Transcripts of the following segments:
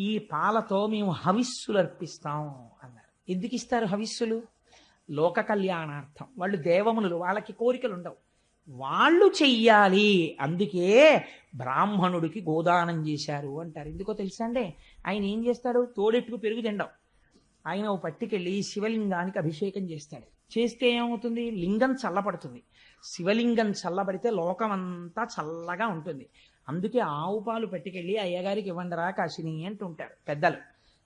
ఈ పాలతో మేము హవిస్సులు అర్పిస్తాం అన్నారు. ఎందుకు ఇస్తారు హవిస్సులు? లోక కళ్యాణార్థం. వాళ్ళు దేవములు వాళ్ళకి కోరికలు ఉండవు వాళ్ళు చెయ్యాలి. అందుకే బ్రాహ్మణుడికి గోదానం చేశారు అంటారు. ఎందుకో తెలుసా అండి? ఆయన ఏం చేస్తాడు? తోడెట్టుకు పెరుగు తిండం ఆయన ఓ పట్టుకెళ్ళి శివలింగానికి అభిషేకం చేస్తాడు. చేస్తే ఏమవుతుంది? లింగం చల్లబడుతుంది. శివలింగం చల్లబడితే లోకం అంతా చల్లగా ఉంటుంది. అందుకే ఆవు పాలు పట్టుకెళ్ళి అయ్యగారికి ఇవ్వండి రా కాశిని అంటుంటారు పెద్దలు.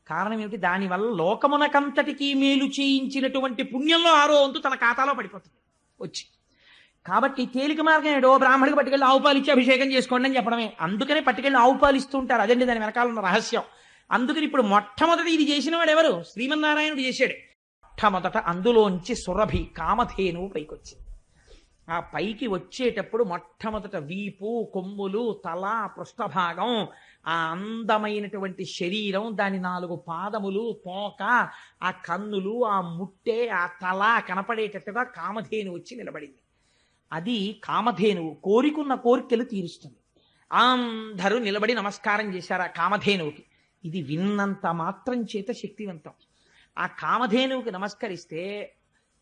కారణం ఏమిటి? దానివల్ల లోకమునకంతటికీ మేలు చేయించినటువంటి పుణ్యంలో ఆరో వంతు తన ఖాతాలో పడిపోతుంది. వచ్చి. కాబట్టి తేలిక మార్గం ఏడో బ్రాహ్మడికి పట్టుకెళ్ళి ఆవు పాలు ఇచ్చి అభిషేకం చేసుకోండి అని చెప్పడమే. అందుకనే పట్టుకెళ్ళి ఆవు పాలు ఇస్తూ ఉంటారు. అదండి దాని వెనకాల ఉన్న రహస్యం. అందుకని ఇప్పుడు మొట్టమొదటి ఇది చేసిన వాడు ఎవరు? శ్రీమన్నారాయణుడు చేశాడు. మొట్టమొదట అందులోంచి సురభి కామధేనువు పైకొచ్చింది. ఆ పైకి వచ్చేటప్పుడు మొట్టమొదట వీపు కొమ్ములు తల పృష్ఠభాగం ఆ అందమైనటువంటి శరీరం దాని నాలుగు పాదములు తోక ఆ కన్నులు ఆ ముట్టె ఆ తల కనపడేటట్టుగా కామధేను వచ్చి నిలబడింది. అది కామధేనువు కోరికున్న కోరికలు తీరుస్తుంది. అందరూ నిలబడి నమస్కారం చేశారు ఆ కామధేనువుకి. ఇది విన్నంత మాత్రం చేత శక్తివంతం. ఆ కామధేనువుకి నమస్కరిస్తే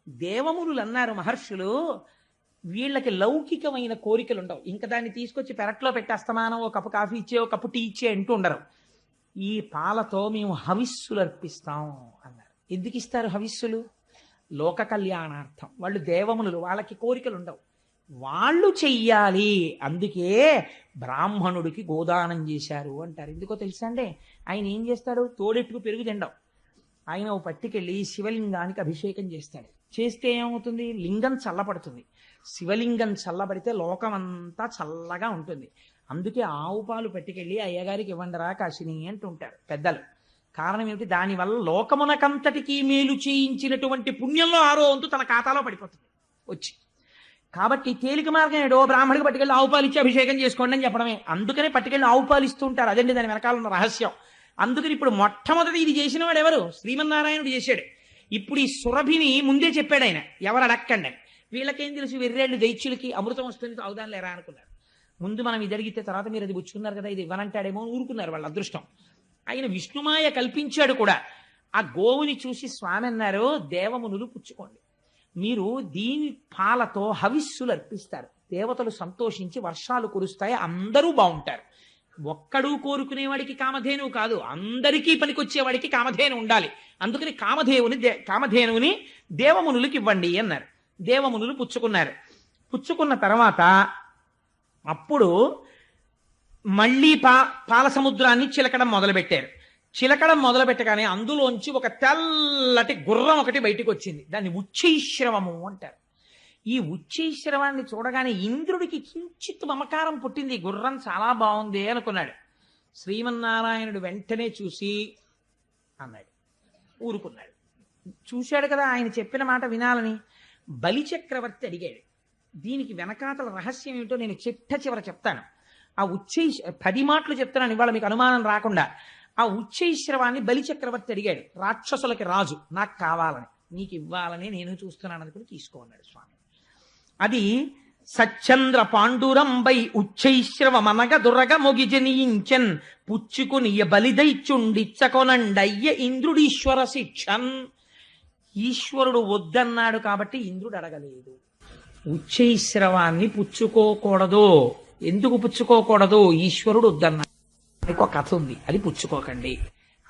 దేవములు అన్నారు మహర్షులు వీళ్ళకి లౌకికమైన కోరికలు ఉండవు. ఇంకా దాన్ని తీసుకొచ్చి పెరట్లో పెట్టేస్తమానం ఒక కప్పు కాఫీ ఇచ్చే ఒక కప్పు టీ ఇచ్చే అంటూ ఉండరు. ఈ పాలతో మేము హవిస్సులు అర్పిస్తాం అన్నారు. ఎందుకు ఇస్తారు హవిస్సులు? లోక కళ్యాణార్థం. వాళ్ళు దేవములు వాళ్ళకి కోరికలు ఉండవు. వాళ్ళు చెయ్యాలి. అందుకే బ్రాహ్మణుడికి గోదానం చేశారు అంటారు. ఎందుకో తెలుసా అండి? ఆయన ఏం చేస్తాడు? తోడెట్టుకు పెరుగు తిండం ఆయన ఓ పట్టుకెళ్ళి శివలింగానికి అభిషేకం చేస్తాడు. చేస్తే ఏమవుతుంది? లింగం చల్లబడుతుంది. శివలింగం చల్లబడితే లోకం అంతా చల్లగా ఉంటుంది. అందుకే ఆవు పాలు పట్టుకెళ్ళి అయ్యగారికి ఇవ్వండి రా కాశిని అంటుంటారు పెద్దలు. కారణం ఏమిటి? దానివల్ల లోకమునకంతటికీ మేలు చేయించినటువంటి పుణ్యంలో ఆరో వంతు తన ఖాతాలో పడిపోతుంది. వచ్చి. కాబట్టి తేలిక మార్గం ఏడో బ్రాహ్మడికి పట్టుకెళ్ళి ఆవు పాలు ఇచ్చి అభిషేకం చేసుకోండి అని చెప్పడమే. అందుకనే పట్టుకెళ్ళి ఆవు పాలు ఇస్తూ ఉంటారు. అదండి దాని వెనకాల ఉన్న రహస్యం. అందుకని ఇప్పుడు మొట్టమొదటి ఇది చేసిన వాడు ఎవరు? శ్రీమన్నారాయణుడు చేశాడు. ఇప్పుడు ఈ సురభిని ముందే చెప్పాడు ఆయన. ఎవరు అడక్కండి అని. వీళ్ళకేం తెలుసు? వెర్రేళ్ళు దైత్యులకి అమృతం వస్తుంది తాగుదాం లేరా అనుకున్నారు. ముందు మనం ఇది అడిగితే తర్వాత మీరు అది పుచ్చుకున్నారు కదా ఇది ఇవ్వనంటాడేమో అని ఊరుకున్నారు వాళ్ళ అదృష్టం. ఆయన విష్ణుమాయ కల్పించాడు కూడా. ఆ గోవుని చూసి స్వామి అన్నారు దేవమునులు పుచ్చుకోండి. మీరు దీని పాలతో హవిస్సులు అర్పిస్తారు. దేవతలు సంతోషించి వర్షాలు కురుస్తాయి అందరూ బాగుంటారు ఒక్కడు కోరుకునేవాడికి కామధేనువు కాదు అందరికీ పనికొచ్చేవాడికి కామధేను ఉండాలి. అందుకని కామధేవుని దే- కామధేనువుని దేవమునులకి ఇవ్వండి అన్నారు. దేవమునులు పుచ్చుకున్నారు. పుచ్చుకున్న తర్వాత అప్పుడు మళ్ళీ పా పాల సముద్రాన్ని చిలకడం మొదలుపెట్టారు. చిలకడం మొదలు పెట్టగానే అందులోంచి ఒక తెల్లటి గుర్రం ఒకటి బయటికి వచ్చింది దాన్ని ఉచ్చైశ్రవము అంటారు. ఈ ఉచ్చైశ్రవాన్ని చూడగానే ఇంద్రుడికి కించిత్ మమకారం పుట్టింది. ఈ గుర్రం చాలా బాగుంది అనుకున్నాడు. శ్రీమన్నారాయణుడు వెంటనే చూసి అన్నాడు. ఊరుకున్నాడు. చూశాడు కదా ఆయన చెప్పిన మాట వినాలని. బలిచక్రవర్తి అడిగాడు. దీనికి వెనకాతల రహస్యం ఏమిటో నేను చిట్ట చివర చెప్తాను. ఆ ఉచ్చై పది మాటలు చెప్తున్నాను ఇవాళ మీకు అనుమానం రాకుండా. ఆ ఉచ్చైశ్రవాన్ని బలిచక్రవర్తి అడిగాడు. రాక్షసులకి రాజు నాకు కావాలని. నీకు ఇవ్వాలని నేను చూస్తున్నాను అనుకుని తీసుకోన్నాడు స్వామి. అది సచ్చంద్ర పాండురంబై ఉచ్చైశ్రవమనగ దురగ మొగిజనీయించన్ పుచ్చుకుని బలిదైచుండిచ్చకొనండయ్య ఇంద్రుడీశ్వర శిక్షన్. ఈశ్వరుడు వద్దన్నాడు కాబట్టి ఇంద్రుడు అడగలేదు. ఉచ్చైశ్రవాన్ని పుచ్చుకోకూడదు. ఎందుకు పుచ్చుకోకూడదు? ఈశ్వరుడు వద్దన్నాడు. ఒక కథ ఉంది. అది పుచ్చుకోకండి.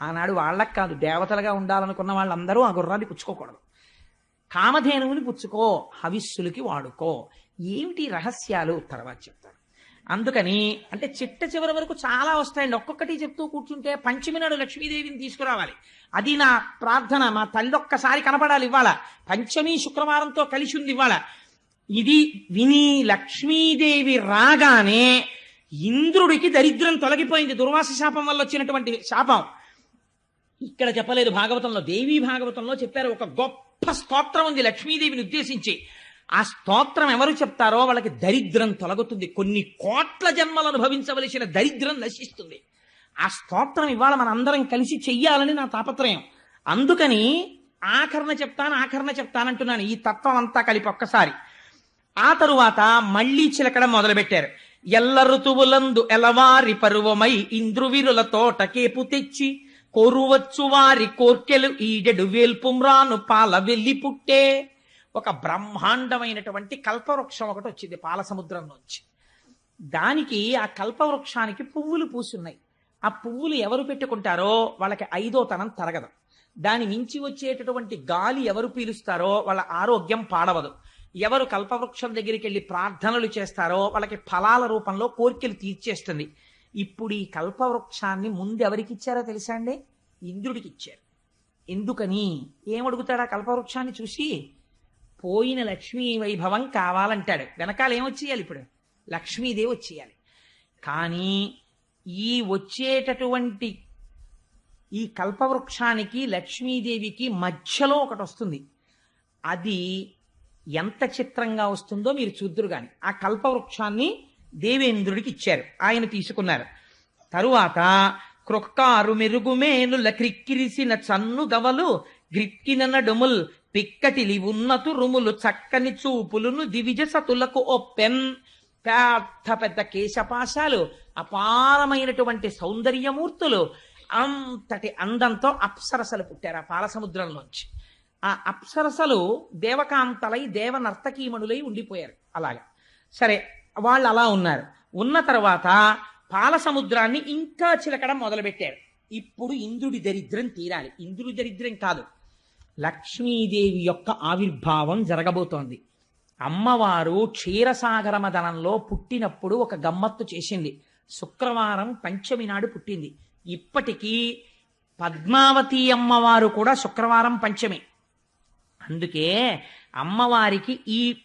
ఆనాడు వాళ్ళకి కాదు దేవతలుగా ఉండాలనుకున్న వాళ్ళందరూ ఆ గుర్రాన్ని పుచ్చుకోకూడదు. కామధేనువుని పుచ్చుకో హవిస్సులకి వాడుకో. ఏమిటి రహస్యాలు? తర్వాత చెప్తాను. అందుకని అంటే చిట్ట చివరి వరకు చాలా వస్తాయండి. ఒక్కొక్కటి చెప్తూ కూర్చుంటే పంచమి నాడు లక్ష్మీదేవిని తీసుకురావాలి. అది నా ప్రార్థన మా తల్లి ఒక్కసారి కనపడాలి ఇవాళ పంచమి శుక్రవారంతో కలిసి ఉంది ఇవాళ ఇది విని లక్ష్మీదేవి రాగానే ఇంద్రుడికి దరిద్రం తొలగిపోయింది. దుర్వాస శాపం వల్ల వచ్చినటువంటి శాపం. ఇక్కడ చెప్పలేదు భాగవతంలో. దేవీ భాగవతంలో చెప్పారు. ఒక గొప్ప స్తోత్రం ఉంది లక్ష్మీదేవిని ఉద్దేశించి. ఆ స్తోత్రం ఎవరు చెప్తారో వాళ్ళకి దరిద్రం తొలగుతుంది. కొన్ని కోట్ల జన్మలు అనుభవించవలసిన దరిద్రం నశిస్తుంది. ఆ స్తోత్రం ఇవాళ మనందరం కలిసి చెయ్యాలని నా తాపత్రయం. అందుకని ఆఖరణ చెప్తాను ఆఖరణ చెప్తానంటున్నాను ఈ తత్వం అంతా కలిపి ఒక్కసారి. ఆ తరువాత మళ్ళీ చిలకడం మొదలుపెట్టారు. ఎల్ల ఋతువులందు ఎలవారి పరువమై ఇంద్రువిరుల తోటకేపు తెచ్చి కోరువచ్చు వారి కోర్కెలు ఈడెడు వేల్పుమ్రాను పాల వెల్లి పుట్టే. ఒక బ్రహ్మాండమైనటువంటి కల్పవృక్షం ఒకటి వచ్చింది పాల సముద్రం నుంచి. దానికి ఆ కల్పవృక్షానికి పువ్వులు పూసున్నాయి. ఆ పువ్వులు ఎవరు పెట్టుకుంటారో వాళ్ళకి ఐదో తనం తరగదు. దాని మించి వచ్చేటటువంటి గాలి ఎవరు పీలుస్తారో వాళ్ళ ఆరోగ్యం పాడవదు. ఎవరు కల్పవృక్షం దగ్గరికి వెళ్ళి ప్రార్థనలు చేస్తారో వాళ్ళకి ఫలాల రూపంలో కోరికలు తీర్చేస్తుంది. ఇప్పుడు ఈ కల్పవృక్షాన్ని ముందు ఎవరికి ఇచ్చారో తెలుసా అండి? ఇంద్రుడికి ఇచ్చారు. ఎందుకని? ఏమడుగుతాడు ఆ కల్పవృక్షాన్ని చూసి? పోయిన లక్ష్మీ వైభవం కావాలంటాడు. వెనకాల ఏమొచ్చేయాలి ఇప్పుడు? లక్ష్మీదేవి వచ్చేయాలి. కానీ ఈ వచ్చేటటువంటి ఈ కల్పవృక్షానికి లక్ష్మీదేవికి మధ్యలో ఒకటి వస్తుంది. అది ఎంత చిత్రంగా వస్తుందో మీరు చూద్దురు గాని. ఆ కల్పవృక్షాన్ని దేవేంద్రుడికి ఇచ్చారు. ఆయన తీసుకున్నారు. తరువాత క్రొక్కారు మెరుగుమేనుల క్రిక్కిరిసిన చన్ను గవలు గ్రిక్కిన నడుముల్ పిక్కటిలి ఉన్నతు రుములు చక్కని చూపులును దివిజ సతులకు ఒప్పెన్ పెద్ద పెద్ద కేశపాశాలు అపారమైనటువంటి సౌందర్యమూర్తులు అంతటి అందంతో అప్సరసలు పుట్టారు ఆ పాలసముద్రంలోంచి. ఆ అప్సరసలు దేవకాంతలై దేవ నర్తకీమణులై ఉండిపోయారు అలాగా. సరే వాళ్ళు అలా ఉన్నారు. ఉన్న తర్వాత పాలసముద్రాన్ని ఇంకా చిలకడం మొదలుపెట్టారు. ఇప్పుడు ఇంద్రుడి దరిద్రం తీరాలి. ఇంద్రుడి దరిద్రం కాదు. లక్ష్మీదేవి యొక్క ఆవిర్భావం జరగబోతోంది. అమ్మవారు క్షీరసాగర మదనంలో పుట్టినప్పుడు ఒక గమ్మత్తు చేసింది. శుక్రవారం పంచమి నాడు పుట్టింది. ఇప్పటికీ పద్మావతి అమ్మవారు కూడా శుక్రవారం పంచమి. అందుకే అమ్మవారికి ఈ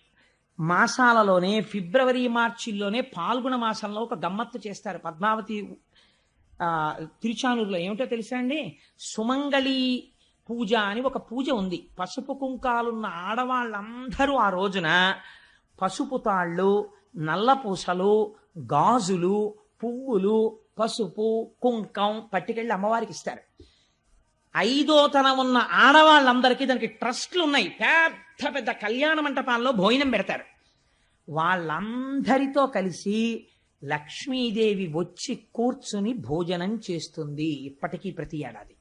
మాసాలలోనే ఫిబ్రవరి మార్చిల్లోనే పాల్గొన మాసంలో ఒక గమ్మత్తు చేస్తారు. పద్మావతి తిరుచానూరులో ఏమిటో తెలుసా అండి? సుమంగళి పూజ అని ఒక పూజ ఉంది. పసుపు కుంకాలున్న ఆడవాళ్ళందరూ ఆ రోజున పసుపు తాళ్ళు నల్లపూసలు గాజులు పువ్వులు పసుపు కుంకం పట్టుకెళ్ళి అమ్మవారికి ఇస్తారు. ఐదో తనం ఉన్న ఆడవాళ్ళందరికీ దానికి ట్రస్ట్లు ఉన్నాయి పెద్ద పెద్ద కళ్యాణ మంటపాల్లో భోజనం పెడతారు. వాళ్ళందరితో కలిసి లక్ష్మీదేవి వచ్చి కూర్చుని భోజనం చేస్తుంది ఇప్పటికీ ప్రతి ఏడాది.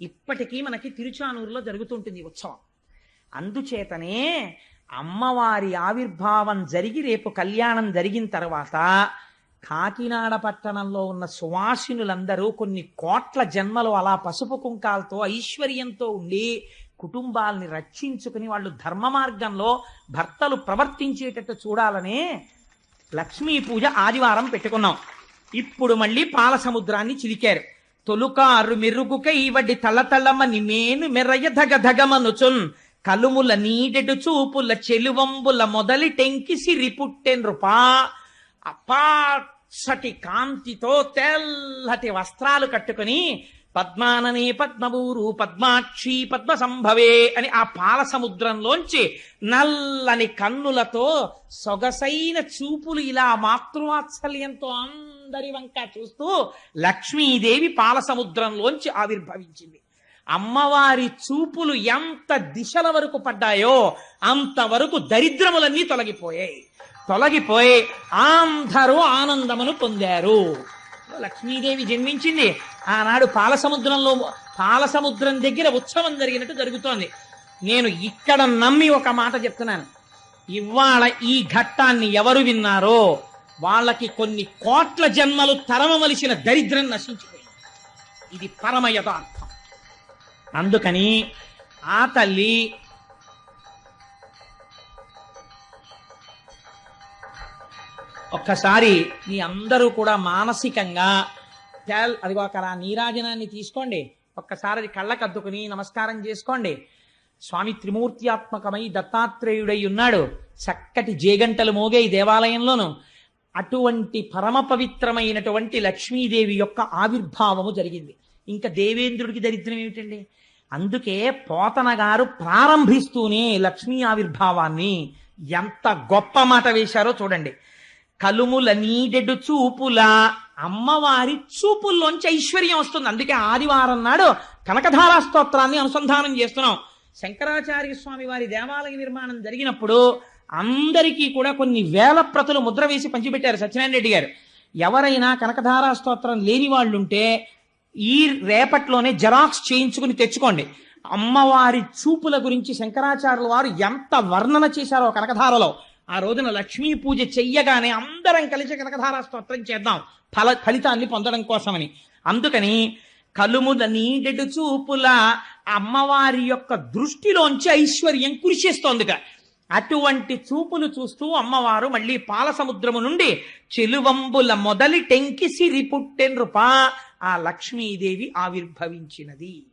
ఇప్పటికీ మనకి తిరుచానూరులో జరుగుతుంటుంది ఉత్సవం. అందుచేతనే అమ్మవారి ఆవిర్భావం జరిగి రేపు కళ్యాణం జరిగిన తర్వాత కాకినాడ పట్టణంలో ఉన్న సువాసినులందరూ కొన్ని కోట్ల జన్మలు అలా పసుపు కుంకాలతో ఐశ్వర్యంతో ఉండి కుటుంబాల్ని రక్షించుకుని వాళ్ళు ధర్మ మార్గంలో భర్తలు ప్రవర్తించేటట్టు చూడాలనే లక్ష్మీ పూజ ఆదివారం పెట్టుకున్నాం. ఇప్పుడు మళ్ళీ పాల సముద్రాన్ని చిలికారు. తొలుకారు మెరుగుకై వడ్డి తల్లతల్లమని మేను మెర్రయ్య ధగ ధగమనుచున్ కలుముల నీడెడు చూపుల చెలువంబుల మొదలి టెంకి సిరి పుట్టెన్రుపా అపాసటి కాంతితో తెల్లటి వస్త్రాలు కట్టుకుని పద్మాననే పద్మబూరు పద్మాక్షి పద్మ సంభవే అని ఆ పాల సముద్రంలోంచి నల్లని కన్నులతో సొగసైన చూపులు ఇలా మాతృవాత్సల్యంతో అందరి వంక చూస్తూ లక్ష్మీదేవి పాల సముద్రంలోంచి ఆవిర్భవించింది. అమ్మవారి చూపులు ఎంత దిశల వరకు పడ్డాయో అంతవరకు దరిద్రములన్నీ తొలగిపోయాయి. తొలగిపోయి అందరూ ఆనందమును పొందారు. లక్ష్మీదేవి జన్మించింది. ఆనాడు పాలసముద్రంలో పాలసముద్రం దగ్గర ఉత్సవం జరిగినట్టు జరుగుతోంది. నేను ఇక్కడ నమ్మి ఒక మాట చెప్తున్నాను. ఇవాళ ఈ ఘట్టాన్ని ఎవరు విన్నారో వాళ్ళకి కొన్ని కోట్ల జన్మలు తరమవలసిన దరిద్రం నశించిపోయింది. ఇది పరమ యథార్థం. అందుకని ఆ తల్లి ఒక్కసారి మీ అందరూ కూడా మానసికంగా టెల్ అదిగో అక్కడ నీరాజనాన్ని తీసుకోండి. ఒక్కసారి అది కళ్ళకద్దుకుని నమస్కారం చేసుకోండి. స్వామి త్రిమూర్త్యాత్మకమై దత్తాత్రేయుడై ఉన్నాడు. చక్కటి జేగంటలు మోగే ఈ దేవాలయంలోను. అటువంటి పరమ పవిత్రమైనటువంటి లక్ష్మీదేవి యొక్క ఆవిర్భావము జరిగింది. ఇంకా దేవేంద్రుడికి దరిద్రం ఏమిటండి? అందుకే పోతన గారు ప్రారంభిస్తూనే లక్ష్మీ ఆవిర్భావాన్ని ఎంత గొప్ప మాట వేశారో చూడండి. కలుముల నీడెడు చూపుల అమ్మవారి చూపుల్లోంచి ఐశ్వర్యం వస్తుంది. అందుకే ఆదివారం నాడు కనకధారా స్తోత్రాన్ని అనుసంధానం చేస్తున్నాం. శంకరాచార్య స్వామి వారి దేవాలయ నిర్మాణం జరిగినప్పుడు అందరికీ కూడా కొన్ని వేల ప్రతులు ముద్ర వేసి పంచిపెట్టారు సత్యనారాయణ రెడ్డి గారు. ఎవరైనా కనకధారా స్తోత్రం లేని వాళ్ళుంటే ఈ రేపట్లోనే జెరాక్స్ చేయించుకుని తెచ్చుకోండి. అమ్మవారి చూపుల గురించి శంకరాచార్యుల వారు ఎంత వర్ణన చేశారో కనకధారలో. ఆ రోజున లక్ష్మీ పూజ చెయ్యగానే అందరం కలిసి కనకధారా స్తోత్రం చేద్దాం. ఫల ఫలితాన్ని పొందడం కోసమని. అందుకని కలుముద నీడెడు చూపుల అమ్మవారి యొక్క దృష్టిలోంచి ఐశ్వర్యం కురిసేస్తోందిట. అటువంటి చూపులు చూస్తూ అమ్మవారు మళ్ళీ పాల సముద్రము నుండి చెలువంబుల మొదలి టెంకిసి సిరి పుట్టెన్రుపా ఆ లక్ష్మీదేవి ఆవిర్భవించినది.